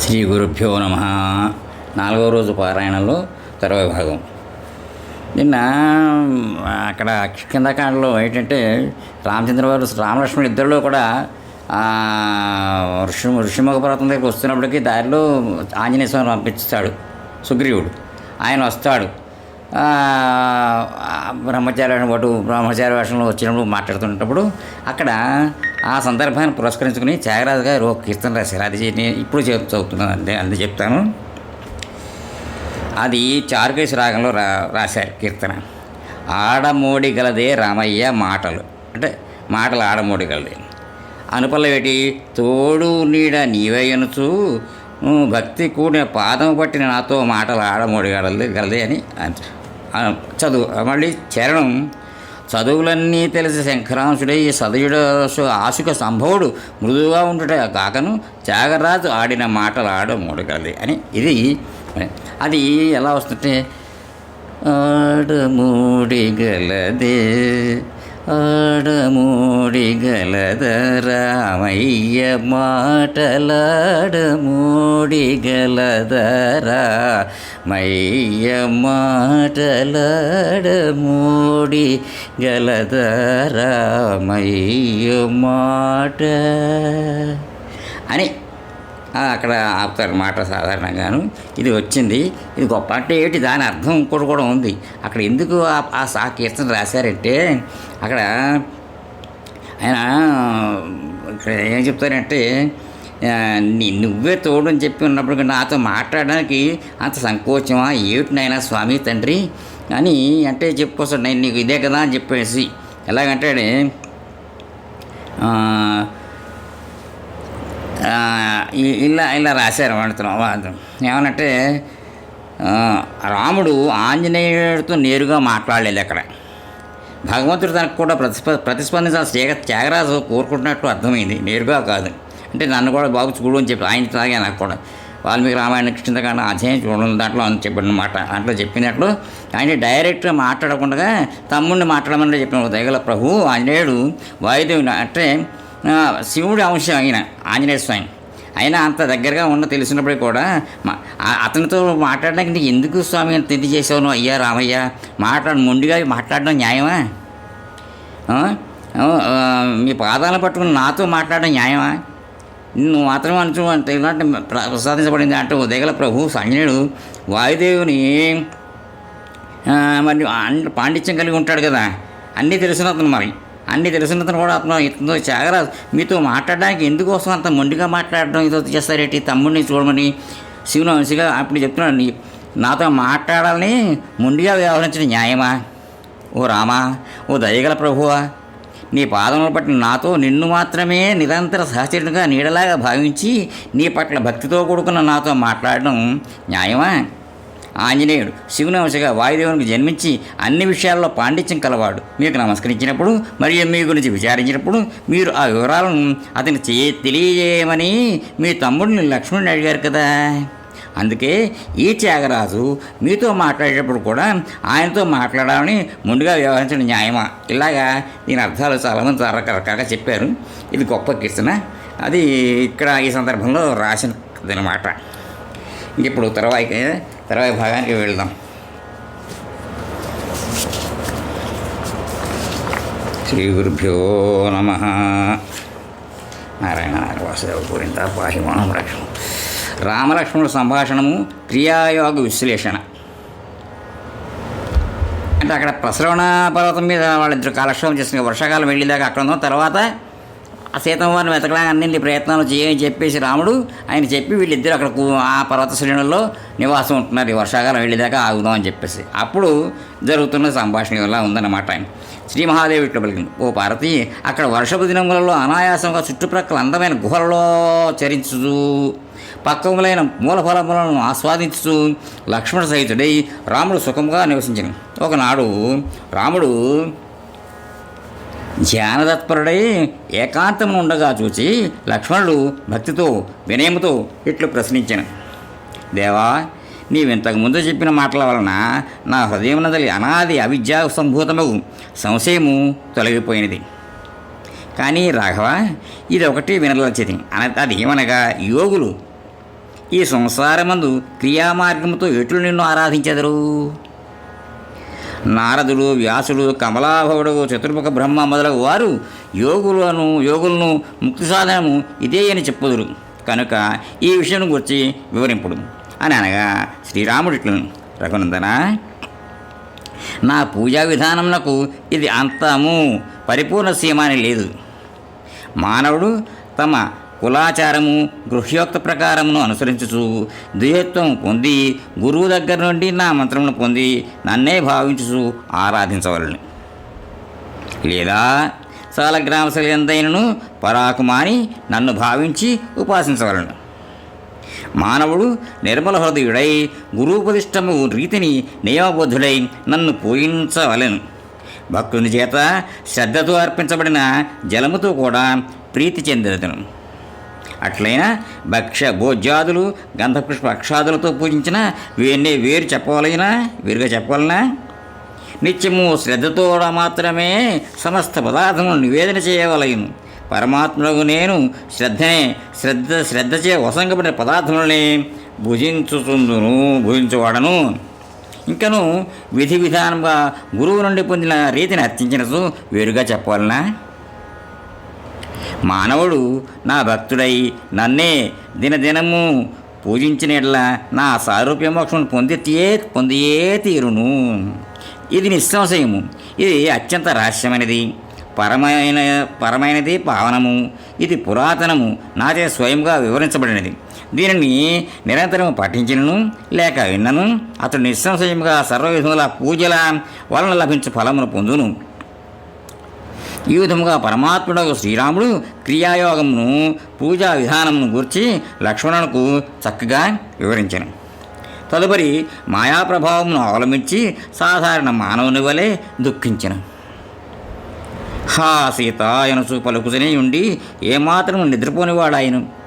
శ్రీ గురుభ్యో నమ. నాలుగో రోజు పారాయణంలో తర్వాయి భాగం. నిన్న అక్కడ కిందకాండలో ఏంటంటే రామచంద్ర వారు రామలక్ష్మణుడు ఇద్దరిలో కూడా ఋషి ఋషిముఖ పర్వతం దగ్గరికి వస్తున్నప్పటికీ దారిలో ఆంజనేయ స్వామి పంపిస్తాడు సుగ్రీవుడు. ఆయన వస్తాడు. బ్రహ్మచారి వేషం పాటు బ్రహ్మచారి వేషంలో వచ్చినప్పుడు మాట్లాడుతున్నప్పుడు అక్కడ ఆ సందర్భాన్ని పురస్కరించుకుని త్యాగరాజు గారు ఒక కీర్తన రాశారు అది నేను ఇప్పుడు చెప్ చదువుతున్నాను అంతే అంతే చెప్తాను. అది చారుకేశ రాగంలో రా రాశారు కీర్తన. ఆడమోడి గలదే రామయ్య మాటలు. అంటే మాటలు ఆడమోడి గలదే. అనుపల్లవేటి తోడు నీడ నీవేయనుచు భక్తి కూడిన పాదం పట్టిన నాతో మాటలు ఆడమోడి గలదే గలదే అని చదువు మళ్ళీ చరణం చదువులన్నీ తెలిసి శంఖరాంశుడై సదయుడు ఆశుక సంభవుడు మృదువుగా ఉండుట కాకను త్యాగరాజు ఆడిన మాటలు ఆడ మూడగలది అని ఇది. అది ఎలా వస్తుంటే ఆడమూడిగలదే గలదే ఆడమూడి గలద రామయ్య మాటలాడమూడి గలదరా మయ్య మాటలాడమూడి అక్కడ ఆపుతారు మాట సాధారణంగాను. ఇది వచ్చింది. ఇది గొప్ప. అంటే ఏంటి దాని అర్థం ఇంకోటి కూడా ఉంది. అక్కడ ఎందుకు ఆ- ఆ కీర్తన రాశారంటే అక్కడ ఆయన ఇక్కడ ఏం చెప్తారంటే నువ్వే తోడు అని చెప్పి ఉన్నప్పుడు నాతో మాట్లాడడానికి అంత సంకోచమా? ఏమిటి నాయనా స్వామి తండ్రి? అని అంటే చెప్పుకోసాడు నేను నీకు ఇదే కదా అని చెప్పేసి. ఎలాగంటే ఇలా ఇలా రాశారు వాడుతున్నాం ఏమనంటే రాముడు ఆంజనేయుడితో నేరుగా మాట్లాడలేదు అక్కడ. భగవంతుడు తనకు కూడా ప్రతిస్ప ప్రతిస్పందించాల్సి త్యాగ త్యాగరాజు కోరుకుంటున్నట్టు అర్థమైంది. నేరుగా కాదు. అంటే నన్ను కూడా బాబు చూడు అని చెప్పి ఆయన తాగే నాకు కూడా. వాల్మీకి రామాయణ కృష్ణకాండ అధ్యాయం చూడడం దాంట్లో అని చెప్పినమాట. దాంట్లో చెప్పినట్లు ఆయన డైరెక్ట్గా మాట్లాడకుండా తమ్ముడిని మాట్లాడమని చెప్పిన దయగల ప్రభు ఆంజనేయుడు వాయుదేవుని అంటే శివుడి అంశం ఆయన ఆంజనేయ స్వామి. అయినా అంత దగ్గరగా ఉన్న తెలిసినప్పుడు కూడా అతనితో మాట్లాడడానికి నీకు ఎందుకు స్వామి తిండి చేసావు? నువ్వు అయ్యా రామయ్య మాట్లాడు ముందుగా మాట్లాడడం న్యాయమా? మీ పాదాలను పట్టుకుని నాతో మాట్లాడడం న్యాయమా? నువ్వు మాత్రం అనుచు అంటే ఇలాంటి ప్రసాదించబడింది అంటే ఉదయగల ప్రభు సంజయుడు వాయుదేవుని మరి పాండిత్యం కలిగి ఉంటాడు కదా? అన్నీ తెలిసిన అతను మరి. అన్నీ తెలిసిన అతను కూడా అతను ఇతను త్యాగరాజు. మీతో మాట్లాడడానికి ఎందుకోసం అంత మొండిగా మాట్లాడడం ఇదో చేస్తారేటి? తమ్ముడిని చూడమని శివుని వంశిగా అప్పుడు చెప్తున్నాడు నాతో మాట్లాడాలని మొండిగా వ్యవహరించిన న్యాయమా? ఓ రామా ఓ దయగల ప్రభువా నీ పాదములు పట్టిన నాతో నిన్ను మాత్రమే నిరంతర సహచరునిగా నీడలాగా భావించి నీ పట్ల భక్తితో కూడుకున్న నాతో మాట్లాడడం న్యాయమా? ఆంజనేయుడు. శివుని వాయుదేవునికి జన్మించి అన్ని విషయాల్లో పాండిత్యం కలవాడు. మీకు నమస్కరించినప్పుడు మరియు మీ గురించి విచారించినప్పుడు మీరు ఆ వివరాలను అతనికి చే తెలియజేయమని మీ తమ్ముడిని లక్ష్మణుని అడిగారు కదా. అందుకే ఈ త్యాగరాజు మీతో మాట్లాడేటప్పుడు కూడా ఆయనతో మాట్లాడాలని ముందుగా వ్యవహరించడం న్యాయమా? ఇలాగా దీని అర్థాలు చాలామంది రకరకాలుగా చెప్పారు. ఇది గొప్ప కీర్తన. అది ఇక్కడ ఈ సందర్భంలో రాసినదనమాట ఇప్పుడు తర్వాత తర్వాత భాగానికి వెళ్దాం. శ్రీ గురుభ్యో నమ. నారాయణ నారాయణ వాసుదేవ గోవింద పాహిమానం రక్షణ. రామలక్ష్మణుల సంభాషణము క్రియాయోగ విశ్లేషణ. అంటే అక్కడ ప్రసరవణ పర్వతం మీద వాళ్ళిద్దరు కాలక్షేపం చేసిన వర్షాకాలం వెళ్ళేదాకా అక్కడ ఉన్న. తర్వాత ఆ సీతమ్మ వారిని వెతకడానికి అన్ని ప్రయత్నాలు చేయని చెప్పేసి రాముడు ఆయన చెప్పి వీళ్ళిద్దరు అక్కడ ఆ పర్వత శ్రేణుల్లో నివాసం ఉంటున్నారు. ఈ వర్షాకాలం వెళ్ళేదాకా ఆగుదాం అని చెప్పేసి. అప్పుడు జరుగుతున్న సంభాషణ ఇలా ఉందన్నమాట ఆయన. శ్రీ మహాదేవి ఇట్లా పలికింది. ఓ పార్వతి అక్కడ వర్షపు దినములలో అనాయాసంగా చుట్టుప్రక్కల అందమైన గుహలలో చరించు పక్కములైన మూలఫలములను ఆస్వాదించుతూ లక్ష్మణ సహితుడై రాముడు సుఖంగా నివసించను. ఒకనాడు రాముడు ధ్యానతత్పరుడై ఏకాంతము ఉండగా చూచి లక్ష్మణుడు భక్తితో వినయముతో ఇట్లు ప్రశ్నించాను. దేవా నీవింతకు ముందు చెప్పిన మాటల వలన నా హృదయం నదలి అనాది అవిద్యా సంభూతమగు సంశయము తొలగిపోయినది. కానీ రాఘవ ఇది ఒకటి వినదలచేది అన అది ఏమనగా యోగులు ఈ సంసారమందు క్రియామార్గంతో ఎట్లు నిన్ను ఆరాధించెదరు? నారదుడు వ్యాసుడు కమలాభవుడు చతుర్ముఖ బ్రహ్మ మొదలగు వారు యోగులను యోగులను ముక్తి సాధనము ఇదే అని చెప్పుదురు. కనుక ఈ విషయం గురించి వివరింపుడు. అని అనగా శ్రీరాముడు రఘునందన నా పూజా విధానమునకు ఇది అంతము పరిపూర్ణ సీమాని లేదు. మానవుడు తమ కులాచారము గృహ్యోక్త ప్రకారమును అనుసరించుచు ద్వయత్వం పొంది గురువు దగ్గర నుండి నా మంత్రమును పొంది నన్నే భావించుచు ఆరాధించవలను. లేదా సాలగ్రామశలు ఎంతైనను పరాకుమాని నన్ను భావించి ఉపాసించవలను. మానవుడు నిర్మల హృదయుడై గురూపదిష్టము రీతిని నియమబద్ధుడై నన్ను పూజించవలను. భక్తుని చేత శ్రద్ధతో అర్పించబడిన జలముతో కూడా ప్రీతి చెందెదను అట్లయినా భక్ష్య భోజ్యాదులు గంధపుష్ప అక్షాదులతో పూజించిన వీరిని వేరు చెప్పవలైనా? వేరుగా చెప్పవలనా? నిత్యము శ్రద్ధతో మాత్రమే సమస్త పదార్థములను నివేదన చేయవలయను. పరమాత్మకు నేను శ్రద్ధనే శ్రద్ధ శ్రద్ధచే వసంగపడిన పదార్థములనే భుజించుతుందును భుజించువాడను. ఇంకను విధి విధానంగా గురువు నుండి పొందిన రీతిని అర్చించినచు వేరుగా చెప్పాలనా మానవుడు నా భక్తుడై నన్నే దినదినము పూజించిన నా సారూప్య మోక్షం పొందితే పొందియే తీరును. ఇది నిస్సంశయము. ఇది అత్యంత రహస్యమైనది. పరమైన పరమైనది పావనము. ఇది పురాతనము. నాచే స్వయంగా వివరించబడినది. దీనిని నిరంతరం పఠించినను లేక విన్నను. అతడు నిస్సంశయముగా సర్వవిధముల పూజల వలన లభించు ఫలమును పొందును. ఈ విధముగా పరమాత్ముడు శ్రీరాముడు క్రియాయోగమును పూజా విధానమును గూర్చి లక్ష్మణునకు చక్కగా వివరించను. తదుపరి మాయాప్రభావమును అవలంబించి సాధారణ మానవుని వలె దుఃఖించను. హా సీత ఎనసు పలుకుతూనే ఉండి ఏమాత్రం నిద్రపోనివాడాయను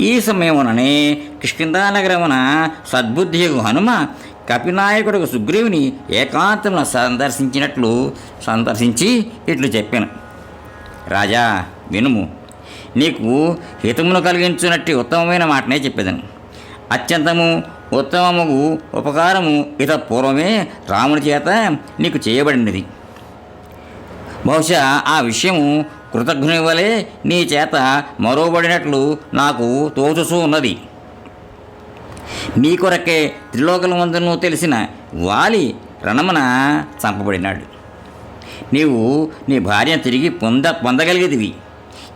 ఈ సమయముననే కిష్కిందానగరమున సద్బుద్ధియగు హనుమ కపినాయకుడు సుగ్రీవుని ఏకాంతంలో సందర్శించినట్లు సందర్శించి ఇట్లు చెప్పాను. రాజా వినుము. నీకు హితమును కలిగించున్నట్టు ఉత్తమమైన మాటనే చెప్పేదాను. అత్యంతము ఉత్తమము ఉపకారము ఇత పూర్వమే రాముని చేత నీకు చేయబడినది. బహుశా ఆ విషయము కృతజ్ఞుని వలె నీ చేత మరోబడినట్లు నాకు తోచుసూ ఉన్నది. నీ కొరకే త్రిలోకలమందును తెలిసిన వాలి రణమున చంపబడినాడు. నీవు నీ భార్యను తిరిగి పొంద పొందగలిగేదివి.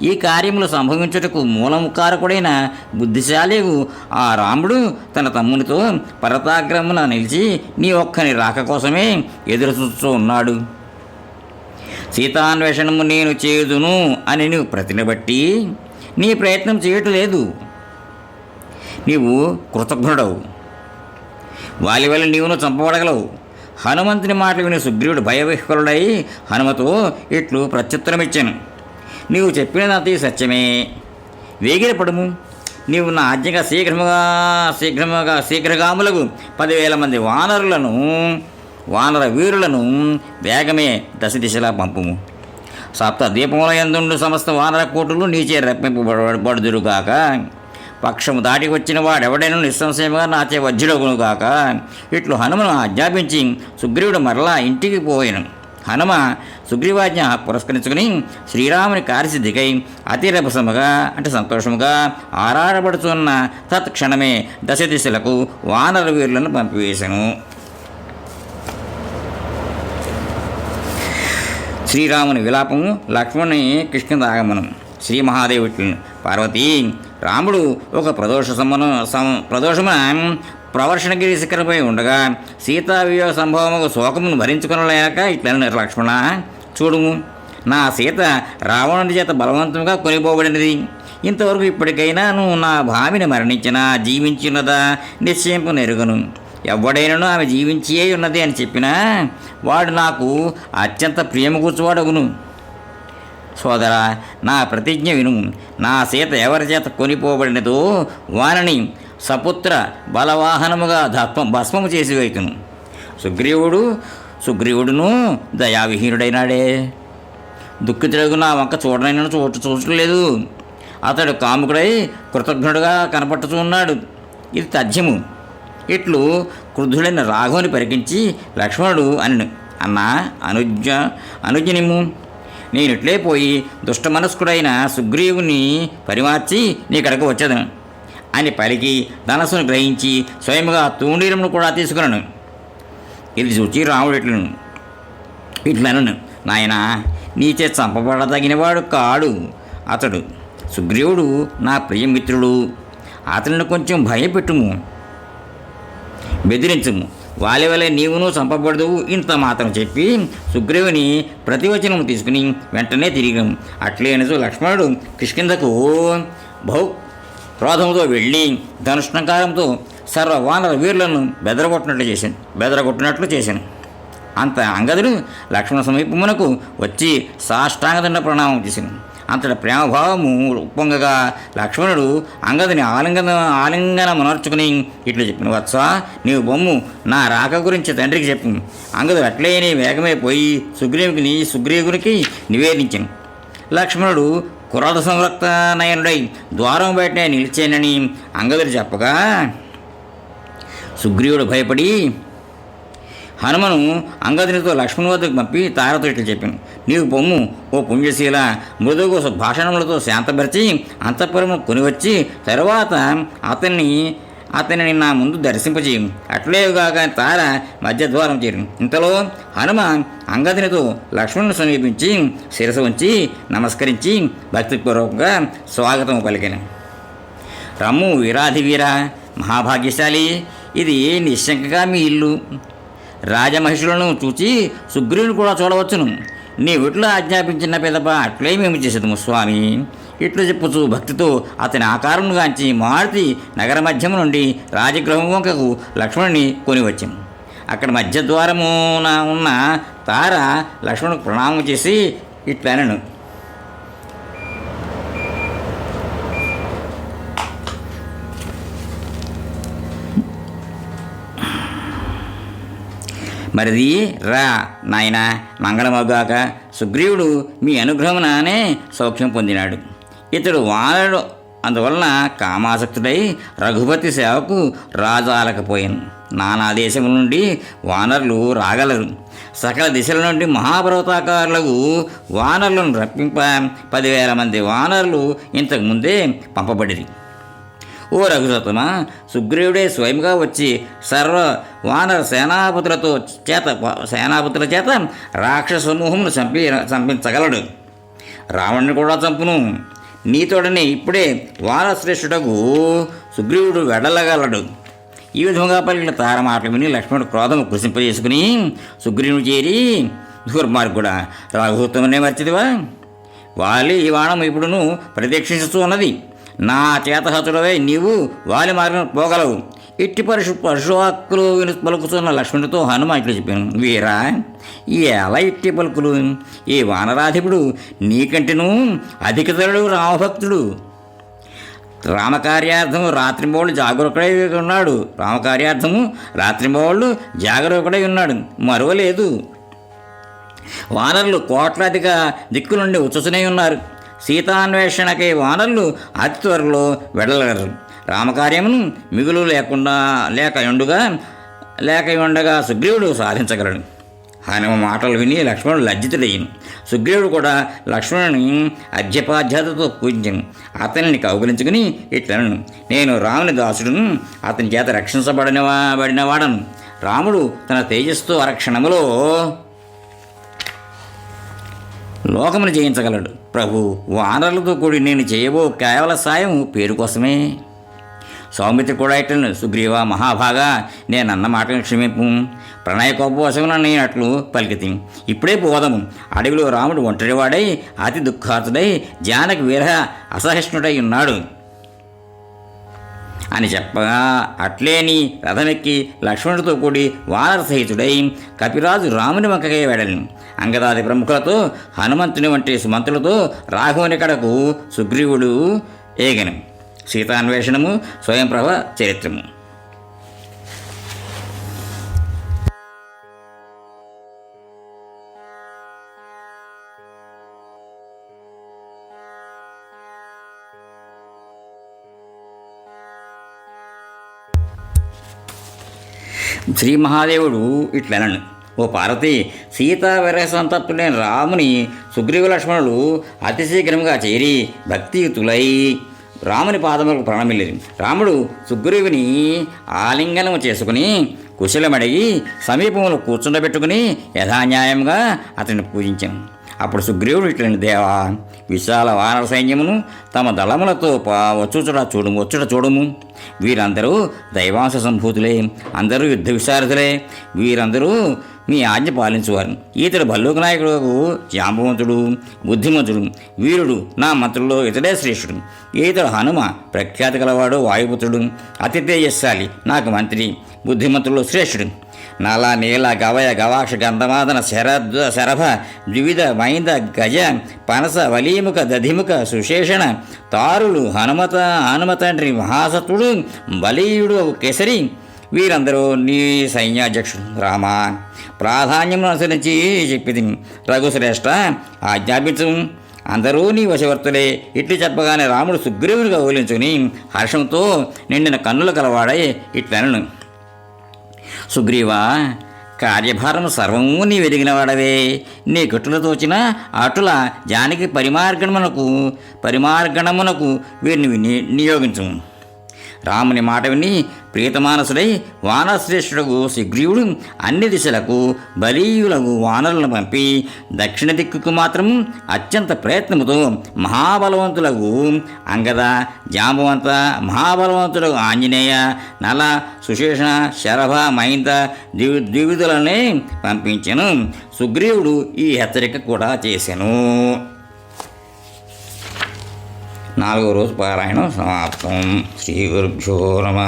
ఈ కార్యములు సంభవించుటకు మూలము కారకుడైన బుద్ధిశాలి ఆ రాముడు తన తమ్మునితో పరతాగ్రమున నిలిచి నీ ఒక్కని రాక కోసమే ఎదురు చూస్తూ ఉన్నాడు. సీతాన్వేషణము నేను చేయుదును అని నువ్వు ప్రతిని బట్టి నీ ప్రయత్నం చేయటం లేదు నీవు కృతజ్ఞుడవు. వాలి వల్ల నీవును చంపబడగలవు. హనుమంతుని మాటలు విని సుగ్రీవుడు భయవిహ్వలుడై హనుమతో ఇట్లు ప్రత్యుత్తరమిచ్చాను. నీవు చెప్పినది సత్యమే. వేగిరపడము. నీవు నా ఆజ్ఞగా శీఘ్రముగా శీఘ్రముగా శీఘ్రగాములకు పదివేల మంది వానరులను వానర వీరులను వేగమే దశ దిశలా పంపుము. సప్త దీపముల ఎందుండు సమస్త వానర కోటులు నీచే రప్పింపబడుదురుగాక పక్షము దాటి వచ్చిన వాడెవడైనా నిస్సంశయముగా నాచే వజ్రగునుగాక ఇట్లు హనుమను ఆజ్ఞాపించి సుగ్రీవుడు మరలా ఇంటికి పోయాను. హనుమ సుగ్రీవాజ్ఞ పురస్కరించుకుని శ్రీరాముని కార్యసిద్ధికై అతి రభసముగా అంటే సంతోషముగా ఆరాడబడుతున్న తత్క్షణమే దశ దిశలకు వానర వీరులను పంపివేశాను. శ్రీరాముని విలాపము లక్ష్మణుని కృష్ణ ఆగమనం శ్రీ మహాదేవి పార్వతి రాముడు ఒక ప్రదోష సమను సం ప్రదోషమున ప్రవర్షణగిరి శిఖరపై ఉండగా సీతా వియోగ సంభవముకు శోకమును భరించుకునలేక ఇట్లని లక్ష్మణ చూడుము నా సీత రావణుని చేత బలవంతంగా కొనిపోబడినది. ఇంతవరకు ఇప్పటికైనా నువ్వు నా భామిని మరణించినా జీవించినదా నిశ్చయింపు నెరుగను. ఎవడైనను ఆమె జీవించే ఉన్నది అని చెప్పినా వాడు నాకు అత్యంత ప్రియమ కూర్చువాడగును సోదరా నా ప్రతిజ్ఞ విను. నా సీత ఎవరి చేత కొనిపోబడినదో వానని సపుత్ర బలవాహనముగా దత్మ భస్మము చేసి వైతును సుగ్రీవుడు సుగ్రీవుడును దయావిహీనుడైనాడే. దుఃఖితుడు నా వంక చూడనైనా చూడ చూడలేదు అతడు కాముకుడై కృతజ్ఞుడుగా కనపడుతున్నాడు ఉన్నాడు. ఇది తథ్యము. ఇట్లు క్రుద్ధుడైన రాఘవుని పరికించి లక్ష్మణుడు అని అన్నా అనుజ్ఞ అనుజనిము నేను ఇట్లే పోయి దుష్టమనస్కుడైన సుగ్రీవుని పరిమార్చి నీ కడకు వచ్చేదను. అని పలికి ధనస్సును గ్రహించి స్వయముగా తూణీరమును కూడా తీసుకున్నాను ఇది చూచి రాముడు ఇట్లను నాయన నీచే చంపబడదగినవాడు కాడు అతడు. సుగ్రీవుడు నా ప్రియమిత్రుడు అతనిని కొంచెం భయపెట్టుము బెదిరించము. వాలి వలె నీవును చంపబడదు ఇంత మాత్రం చెప్పి సుగ్రీవుని ప్రతివచనము తీసుకుని వెంటనే తిరిగాం అట్లే లక్ష్మణుడు కిష్కిందకు బహు క్రోధంతో వెళ్ళి ధనుష్ణకారంతో సర్వ వానర వీరులను బెదరగొట్టినట్లు చేశాను బెదరగొట్టినట్లు చేశాను. అంత అంగదుడు లక్ష్మణ సమీపమునకు వచ్చి సాష్టాంగదండ ప్రణామం చేశాను. అంతటి ప్రేమభావము ఉప్పొంగగా లక్ష్మణుడు అంగదుని ఆలింగన ఆలింగన మునర్చుకుని ఇట్లు చెప్పిన వత్స నీవు బొమ్ము నా రాక గురించి తండ్రికి చెప్పు. అంగదు అట్లేని వేగమే పోయి సుగ్రీవుని సుగ్రీవునికి నివేదించాను. లక్ష్మణుడు కురద సంరక్త నయనుడై ద్వారం బయటనే నిలిచానని అంగదుడు చెప్పగా సుగ్రీవుడు భయపడి హనుమను అంగదునితో లక్ష్మణ్ వద్దకు పంపి తారతో ఇట్లు చెప్పాను. నీవు పొమ్ము ఓ పుణ్యశీల. మృదుగు భాషణములతో శాంతపరిచి అంతఃపురము కొనివచ్చి తరువాత అతన్ని అతనిని నా ముందు దర్శింపజేయం. అట్లేగాక తార మధ్య ద్వారం చేరు. ఇంతలో హనుమ అంగదునితో లక్ష్మణుని సమీపించి శిరస ఉంచి నమస్కరించి భక్తిపూర్వకంగా స్వాగతం పలికాను. రమ్ము వీరాధి వీర మహాభాగ్యశాలి. ఇది నిశ్శంకగా మీ ఇల్లు. రాజమహిషులను చూచి సుగ్రీవుని కూడా చూడవచ్చును. నీ వీటిలో ఆజ్ఞాపించిన పిదప అట్లే మేము చేసేదము స్వామి? ఇట్లు చెప్పుచు భక్తితో అతని ఆకారం గాంచి మారుతి నగర మధ్యము నుండి రాజగృహం వంకకు లక్ష్మణుని కొని వచ్చాము అక్కడ మధ్య ద్వారమున ఉన్న తార లక్ష్మణుకు ప్రణామం చేసి ఇట్లనను. మరిది రా నాయన మంగళమగాక సుగ్రీవుడు మీ అనుగ్రహమునానే సౌఖ్యం పొందినాడు. ఇతడు వానరుడు అందువలన కామాసక్తుడై రఘుపతి సేవకు రాజు ఆలకపోయాను నానా దేశముల నుండి వానరులు రాగలరు. సకల దిశల నుండి మహాపర్వతాకారులకు వానరులను రప్పింప పదివేల మంది వానరులు ఇంతకు ముందే పంపబడిరి. ఓ రఘుసతమ సుగ్రీవుడే స్వయంగా వచ్చి సర్వ వానర సేనాపతులతో చేత సేనాపతుల చేత రాక్షస సమూహమును చంపి చంపించగలడు. రావణ్ణి కూడా చంపును. నీతోడని ఇప్పుడే వానశ్రేష్ఠుడకు సుగ్రీవుడు వెడలగలడు. ఈ విధంగా పలికిన తార మాటలు విని లక్ష్మణుడు క్రోధము కృషింపజేసుకుని సుగ్రీవుడు చేరి దుర్మార్గుడా రఘుత్తమనే మర్చిదివా వాలి ఈ వాణం ఇప్పుడును ప్రదీక్షిస్తూ ఉన్నది నా చేతహతుడవై నీవు వాలి మారిన పోగలవు. ఇట్టి పరుషు పరుషువాక్కులు విని పలుకుతున్న లక్ష్మణుడితో హనుమ ఇట్లు చెప్పాను. వీరా ఎలా ఇట్టి పలుకులు? ఈ వానరాధిపుడు నీకంటేను అధికతరుడు రామభక్తుడు. రామకార్యార్థము రాత్రింబోళ్ళు జాగరూకుడై ఉన్నాడు. రామకార్యార్థము రాత్రింబోళ్ళు జాగరూకుడై ఉన్నాడు. మరువలేదు. వానరులు కోట్లాదిగా దిక్కు నుండి ఉన్నారు. సీతాన్వేషణకై వానరులు అతి త్వరలో వెడలగలరు. రామకార్యమును మిగులు లేకుండా లేక ఉండుగా లేక ఉండగా సుగ్రీవుడు సాధించగలడు. ఆయన మాటలు విని లక్ష్మణుడు లజ్జితుడయ్యను. సుగ్రీవుడు కూడా లక్ష్మణుని అధ్యపాధ్యాతతో పూజించను. అతనిని కౌగులించుకుని ఇట్లను నేను రాముని దాసుడును అతని చేత రక్షించబడిన బడినవాడను. రాముడు తన తేజస్సు అరక్షణములో లోకమును జయించగలడు. ప్రభు వానరులతో కూడి నేను చేయబో కేవల సాయం పేరు కోసమే. సౌమిత్రి కూడా ఇట్లను సుగ్రీవ మహాభాగా నేను అన్న మాటను క్షమింపు. ప్రణయ కోపవశమున నేనట్లు పలికితి ఇప్పుడే పోదము అడవిలో రాముడు ఒంటరివాడై అతి దుఃఖాతుడై జానకి విరహ అసహిష్ణుడై ఉన్నాడు. అని చెప్పగా అట్లేని రథమెక్కి లక్ష్మణుడితో కూడి వానర సహితుడై కపిరాజు రాముని వంకకే వెడలి అంగదాది ప్రముఖులతో హనుమంతుని వంటి సుమంతులతో రాఘవుని కడకు సుగ్రీవుడు ఏగను. సీతాన్వేషణము స్వయంప్రభ చరిత్రము. శ్రీ మహాదేవుడు ఇట్లనను ఓ పార్వతి సీతా విరహసంతప్తులైన రాముని సుగ్రీవ లక్ష్మణులు అతిశీఘ్రంగా చేరి భక్తియుతులై రాముని పాదములకు ప్రాణమిల్లి రాముడు సుగ్రీవుని ఆలింగనము చేసుకుని కుశలమడిగి సమీపంలో కూర్చుండబెట్టుకుని యథాన్యాయంగా అతన్ని పూజించాను. అప్పుడు సుగ్రీవుడు ఇట్లని దేవా విశాల వానర సైన్యమును తమ దళములతో పా వచ్చుచుట చూడము వచ్చుట చూడము. వీరందరూ దైవాంశ సంభూతులే అందరూ యుద్ధ విశారదులే. వీరందరూ మీ ఆజ్ఞ పాలించువారు. ఈతడు భల్లూక నాయకుడు జాంబవంతుడు బుద్ధిమంతుడు వీరుడు నా మంత్రుల్లో ఇతడే శ్రేష్ఠుడు. ఈతడు హనుమ ప్రఖ్యాతి గలవాడు వాయుపుత్రుడు అతి తేజస్శాలి నాకు మంత్రి బుద్ధిమంతుల్లో శ్రేష్ఠుడు. నల నీల గవయ గవాక్ష గంధమాదన శరద్ శరభ ద్వివిధ మైంద గజ పనస వలీముఖ దధిముఖ సుశేషణ తారులు హనుమత హనుమతండ్రి మహాసత్తుడు బలీయుడు కేసరి. వీరందరూ నీ సైన్యాధ్యక్షుడు రామ ప్రాధాన్యం అనుసరించి చెప్పిది. రఘుశ్రేష్ఠ ఆజ్ఞాపించు. అందరూ నీ వశవర్తులే. ఇట్లు చెప్పగానే రాముడు సుగ్రీవునిగా ఓలించుని హర్షంతో నిండిన కన్నుల కలవాడై ఇట్లనను. సుగ్రీవా కార్యభారము సర్వము నీ వెదిగినవాడవే. నీ గట్టులు తోచిన అటుల జానికి పరిమార్గణమునకు పరిమార్గణమునకు వీరిని నియోగించము. రాముని మాట విని ప్రీతమానసుడై వానశ్రేష్ఠుడు సుగ్రీవుడు అన్ని దిశలకు బలీయులకు వానరులను పంపి దక్షిణ దిక్కుకు మాత్రం అత్యంత ప్రయత్నముతో మహాబలవంతులకు అంగద జాంబవంత మహాబలవంతులకు ఆంజనేయ నల సుశేషణ శరభ మహింద ద్వి ద్వివిధులనే పంపించను. సుగ్రీవుడు ఈ హెచ్చరిక కూడా చేశాను నాలుగో రోజు పారాయణం సమాప్తం. శ్రీ గురుభ్యో నమ.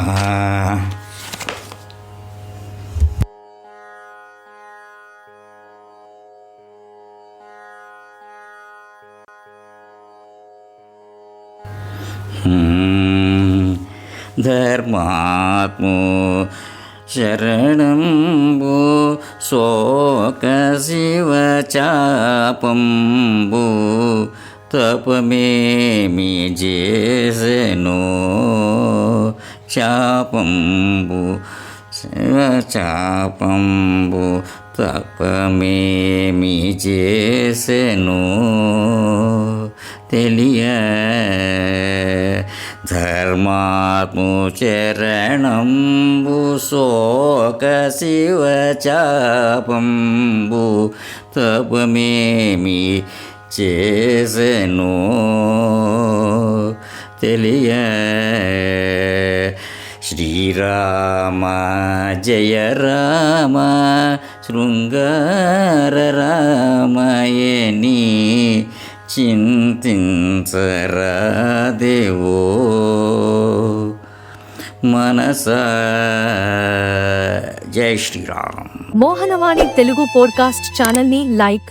ధర్మాత్మో శరణంబు శోక శివ చాపంబు తపమేమి చేసెను? చాపంబు చాపంబు తపమేమి చేసెను? తెలియ ధర్మాత్ము చరణంబు శోక శివ చాపంబు తపమేమి చేసెను. తెలియ శ్రీరామ జయ రామ శృంగార రామయని చింతించరాదేవో. మనస జై శ్రీరామ్. మోహనవాణి తెలుగు పోడ్కాస్ట్ ఛానల్ని లైక్